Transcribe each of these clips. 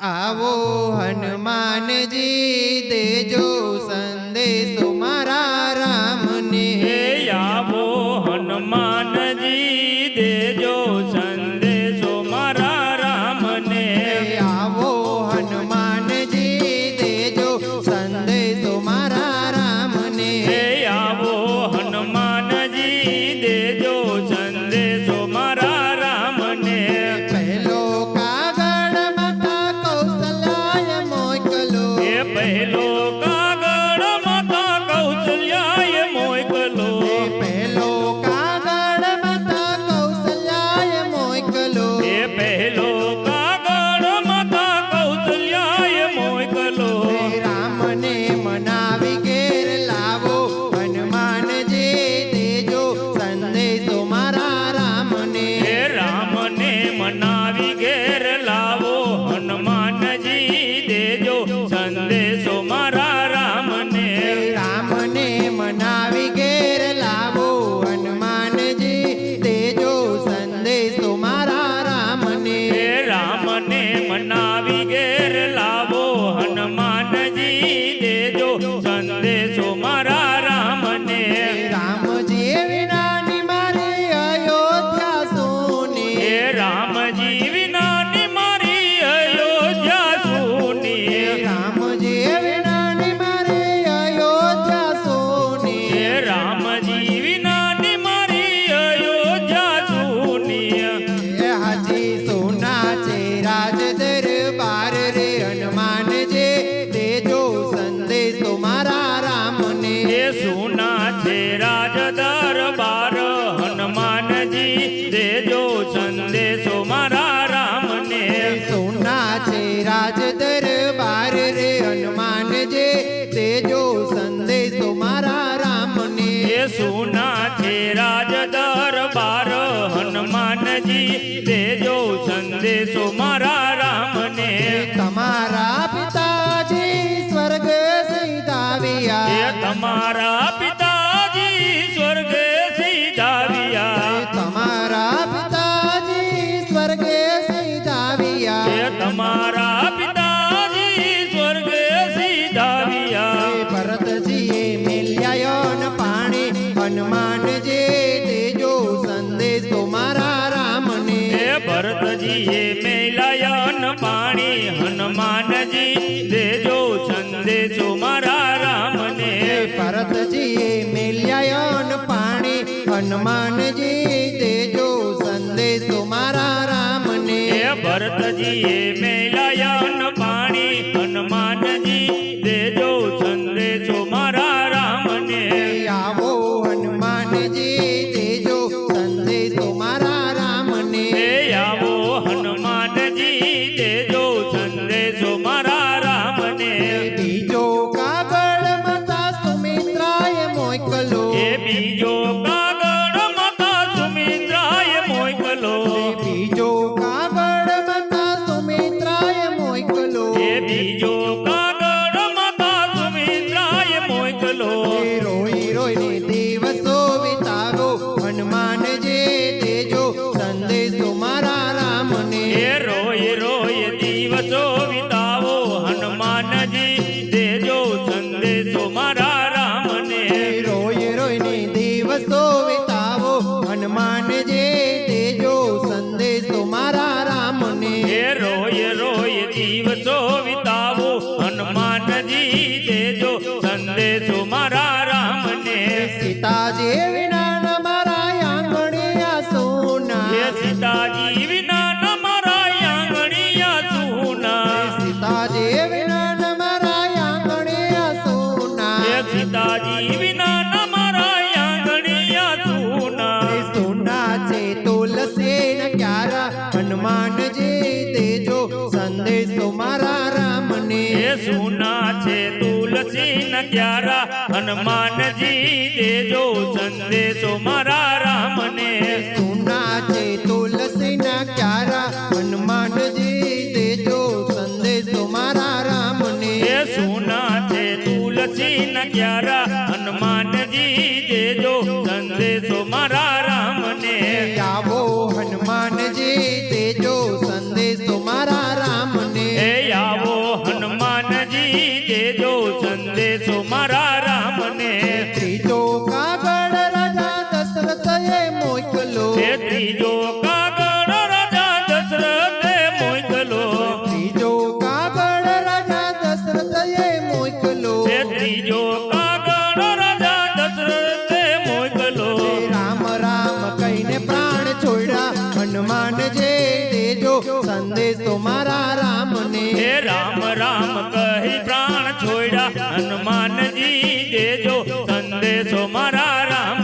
આવો હનુમાનજી દેજો સંદેશો. राम जी રાજ દરબાર રે હનુમાનજી તેજો સંદેશો મારા રામને. એ સુના છે રાજ દરબાર હનુમાનજી તેજો સંદેશો મારા રામને. તમારા પિતાજી સ્વર્ગ સીતાવ્યા તમારા હનુમાનજી દેજો સંદેશો મારા રામને. ભરતજીએ મેલાયા સંદેશો વિતાવો હનુમાનજી દેજો સંદેશો મારા રામને. રોય રોયની દિવસો વિતાવો હનુમાનજી દેજો સંદેશો મારા રામને. રોય રોય દિવસો વિતાવો હનુમાનજી દેજો સંદેશો મારા રામને. સીતાજી પ્યારા હનુમાનજી દેજો સંદેશો મારા રામને. સુના છે તુલસી ના ક્યારા હનુમાનજી દેજો સંદેશો મારા રામને. સુના છે તુલસી ના ક્યારા હનુમાનજી દેજો સંદેશો મારા રામને. આવો હનુમાનજી દેજો ત્રીજો કાગળ રાજા દશરથે મોકલો. ત્રીજો કાગળ રાજા દશરથે મોકલો. ત્રીજો કાગળ રાજા દશરથે મોકલો. રામ રામ કહીને પ્રાણ છોડ્યા. હનુમાન જે દેજો સંદેશો મારા રામને. હે રામ રામ કહી પ્રાણ છોડ્યા. હનુમાનજી દેજો સંદેશો મારા રામ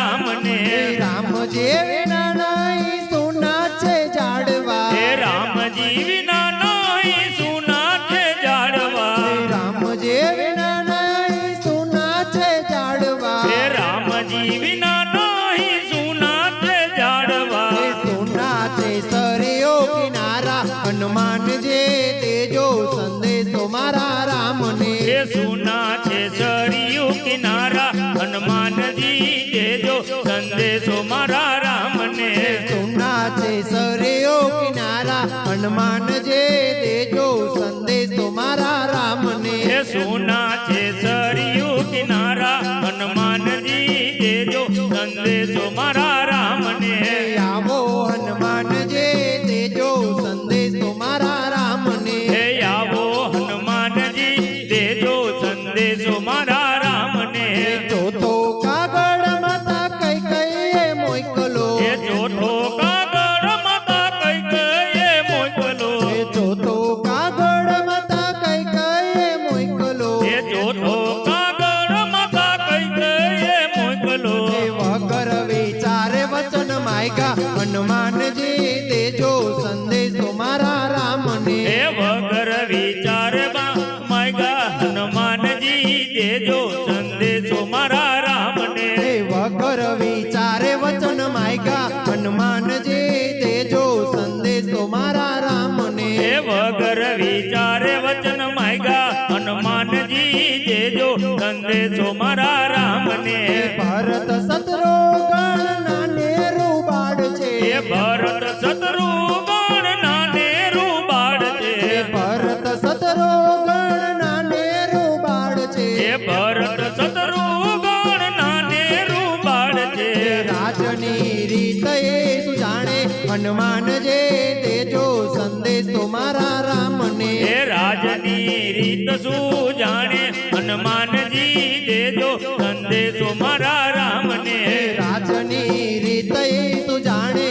સુના છે સરિયું કિનારા હનુમાનજી દેજો સંદેશો મારા રામને. સોના છે સરિયો કિનારા હનુમાનજી દેજો સંદેશો મારા રામને. સોના છે સરિયું કિનારા હનુમાનજી દેજો સંદેશો મારા માયગા હનુમાનજી દેજો સંદેશો મારા રામને. હે વગર વિચારમાં માયકા હનુમાનજી દેજો સંદેશો મારા રામને. હે વગર વિચારે વચન માયકા હનુમાનજી દેજો સંદેશો મારા રામને. હે વગર વિચારે વચન માયકા હનુમાનજી દેજો સંદેશો મારા ભરત શત્રુગણ નાને રૂબાડ છે. ભરત સતરો ગણ નાને રૂબાડ છે. એ ભરત શત્રુગણ નાને રૂબાડ છે. રાજની રીત એ સુજાણે હનુમાન જે તેજો સંદેશ તો મારા રામને. એ રાજની રીત શું જાણે? હનુમાનજી દેજો સંદેશો મારા રામને. ને રાજની રીત એ સુજાણે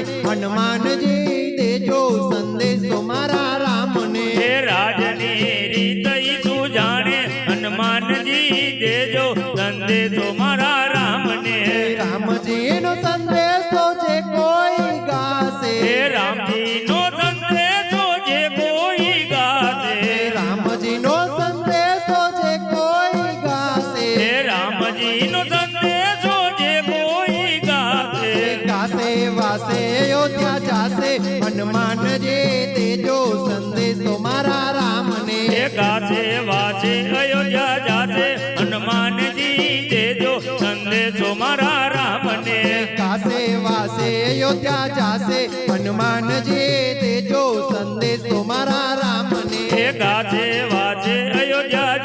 હનુમાનજી દેજો સંદેશો મારા રામને. રામજી નો સંદેશો જે કોઈ ગાશે. હે રામજીનો સંદેશો જે કોઈ ગાશે. રામજી નો સંદેશો જે કોઈ ગાશે. હે રામજીનો સંદેશો મારા કાસે વાસે અયોધ્યા જાશે. હનુમાન જે દેજો સંદેશો મારા રામને. ગાજે વાજે અયોધ્યા